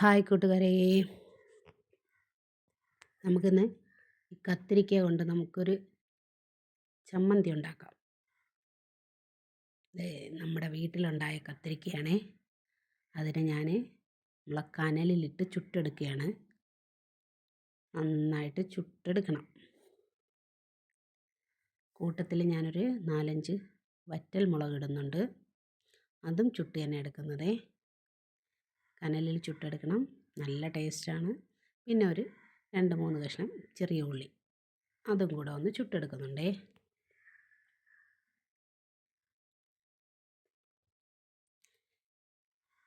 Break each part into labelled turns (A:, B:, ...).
A: Hi കൂട്ടുകാരേ. നമുക്കിന്ന് കത്തിരിക്ക കൊണ്ട് നമുക്കൊരു ചമ്മന്തി ഉണ്ടാക്കാം. നമ്മുടെ വീട്ടിലുണ്ടായ കത്തിരിക്കയാണേ. അതിനെ ഞാൻ നമ്മളെ കനലിലിട്ട് ചുട്ടെടുക്കുകയാണ്. നന്നായിട്ട് ചുട്ടെടുക്കണം. കൂട്ടത്തിൽ ഞാനൊരു നാലഞ്ച് വറ്റൽ മുളക് ഇടുന്നുണ്ട്. അതും ചുട്ട് തന്നെ എടുക്കുന്നതേ. കനലിൽ ചുട്ടെടുക്കണം. നല്ല ടേസ്റ്റാണ്. പിന്നെ ഒരു രണ്ട് മൂന്ന് കഷ്ണം ചെറിയ ഉള്ളി. അതും കൂടെ ഒന്ന് ചുട്ടെടുക്കുന്നുണ്ടേ.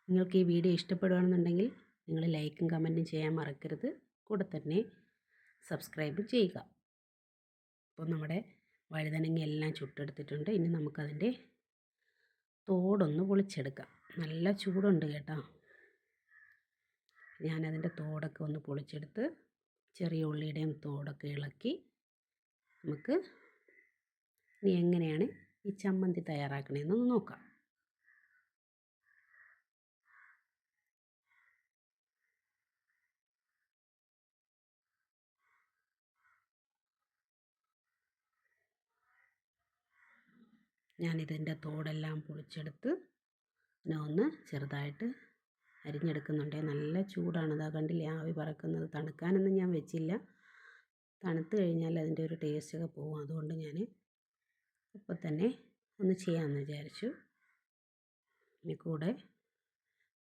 A: നിങ്ങൾക്ക് ഈ വീഡിയോ ഇഷ്ടപ്പെടുകയാണെന്നുണ്ടെങ്കിൽ നിങ്ങൾ ലൈക്കും കമന്റും ചെയ്യാൻ മറക്കരുത്. കൂടെ തന്നെ സബ്സ്ക്രൈബ് ചെയ്യുക. അപ്പോൾ നമ്മുടെ വഴുതനങ്ങ എല്ലാം ചുട്ടെടുത്തിട്ടുണ്ട്. ഇനി നമുക്കതിന്റെ തോടൊന്ന് പൊളിച്ചെടുക്കാം. നല്ല ചൂടുണ്ട് കേട്ടോ. ഞാനതിന്റെ തോടൊക്കെ ഒന്ന് പൊളിച്ചെടുത്ത് ചെറിയ ഉള്ളിയുടെയും തോടൊക്കെ ഇളക്കി നമുക്ക് ഇനി എങ്ങനെയാണ് ഈ ചമ്മന്തി തയ്യാറാക്കണേന്നൊന്ന് നോക്കാം. ഞാനിതിന്റെ തോടെല്ലാം പൊളിച്ചെടുത്ത് പിന്നെ ഒന്ന് ചെറുതായിട്ട് അരിഞ്ഞെടുക്കുന്നുണ്ട്. നല്ല ചൂടാണ് അതാ കണ്ടില്ലേ? ആവി പറക്കുന്നത്. തണുക്കാനൊന്നും ഞാൻ വെച്ചില്ല. തണുത്ത് കഴിഞ്ഞാൽ അതിന്റെ ഒരു ടേസ്റ്റൊക്കെ പോകും. അതുകൊണ്ട് ഞാൻ ഇപ്പോൾ തന്നെ ഒന്ന് ചെയ്യാമെന്ന് വിചാരിച്ചു. ഇനി കൂടെ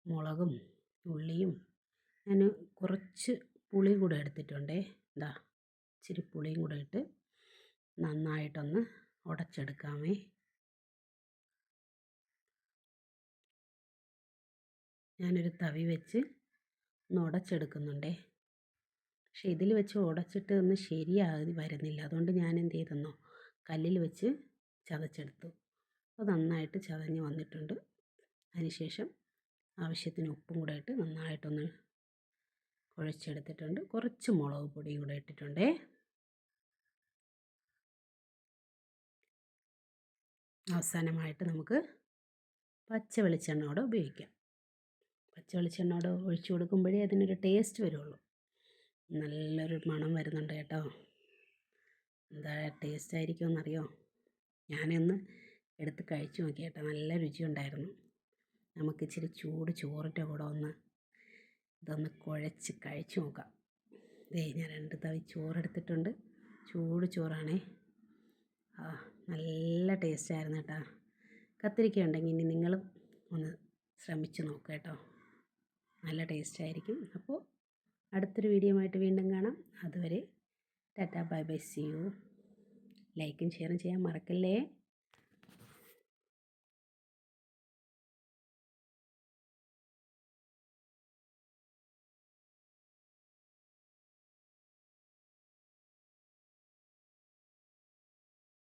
A: മുളകും ഉള്ളിയും ഞാൻ കുറച്ച് പുളി കൂടെ എടുത്തിട്ടുണ്ടേ. ഇതാ ഇച്ചിരി പുളിയും കൂടെ ഇട്ട് നന്നായിട്ടൊന്ന് ഉടച്ചെടുക്കാമേ. ഞാനൊരു തവി വെച്ച് ഒന്ന് ഉടച്ചെടുക്കുന്നുണ്ടേ പക്ഷെ ഇതിൽ വെച്ച് ഉടച്ചിട്ട് ഒന്ന് ശരിയായി വരുന്നില്ല. അതുകൊണ്ട് ഞാൻ എന്ത് ചെയ്തെന്നോ കല്ലിൽ വെച്ച് ചതച്ചെടുത്തു. അപ്പോൾ നന്നായിട്ട് ചതഞ്ഞ് വന്നിട്ടുണ്ട്. അതിനുശേഷം ആവശ്യത്തിന് ഉപ്പും കൂടെ ഇട്ട് നന്നായിട്ടൊന്ന് കുഴച്ചെടുത്തിട്ടുണ്ട്. കുറച്ച് മുളക് പൊടിയും കൂടെ ഇട്ടിട്ടുണ്ടേ. അവസാനമായിട്ട് നമുക്ക് പച്ച വെളിച്ചെണ്ണ കൂടെ ഉപയോഗിക്കാം. പച്ച വെളിച്ചെണ്ണയോട് ഒഴിച്ചു കൊടുക്കുമ്പോഴേ അതിനൊരു ടേസ്റ്റ് വരുള്ളൂ. നല്ലൊരു മണം വരുന്നുണ്ട് കേട്ടോ. എന്താ ടേസ്റ്റ് ആയിരിക്കുമെന്നറിയോ? ഞാനൊന്ന് എടുത്ത് കഴിച്ചു നോക്കി കേട്ടോ. നല്ല രുചിയുണ്ടായിരുന്നു. നമുക്ക് ഇച്ചിരി ചൂട് ചോറിന്റെ കൂടെ ഒന്ന് ഇതൊന്ന് കുഴച്ച് കഴിച്ചു നോക്കാം. ദേ ഞാൻ രണ്ട് തവി ചോറെടുത്തിട്ടുണ്ട്. ചൂട് ചോറാണേ. ആ നല്ല ടേസ്റ്റായിരുന്നു കേട്ടോ. കത്തിരിക്ക ഉണ്ടെങ്കിൽ ഇനി നിങ്ങളും ഒന്ന് ശ്രമിച്ചു നോക്കാം കേട്ടോ. നല്ല ടേസ്റ്റ് ആയിരിക്കും അപ്പോൾ അടുത്തൊരു വീഡിയോ ആയിട്ട് വീണ്ടും കാണാം. അതുവരെ tata bye bye see you. ലൈക്കും ഷെയറും ചെയ്യാൻ മറക്കല്ലേ.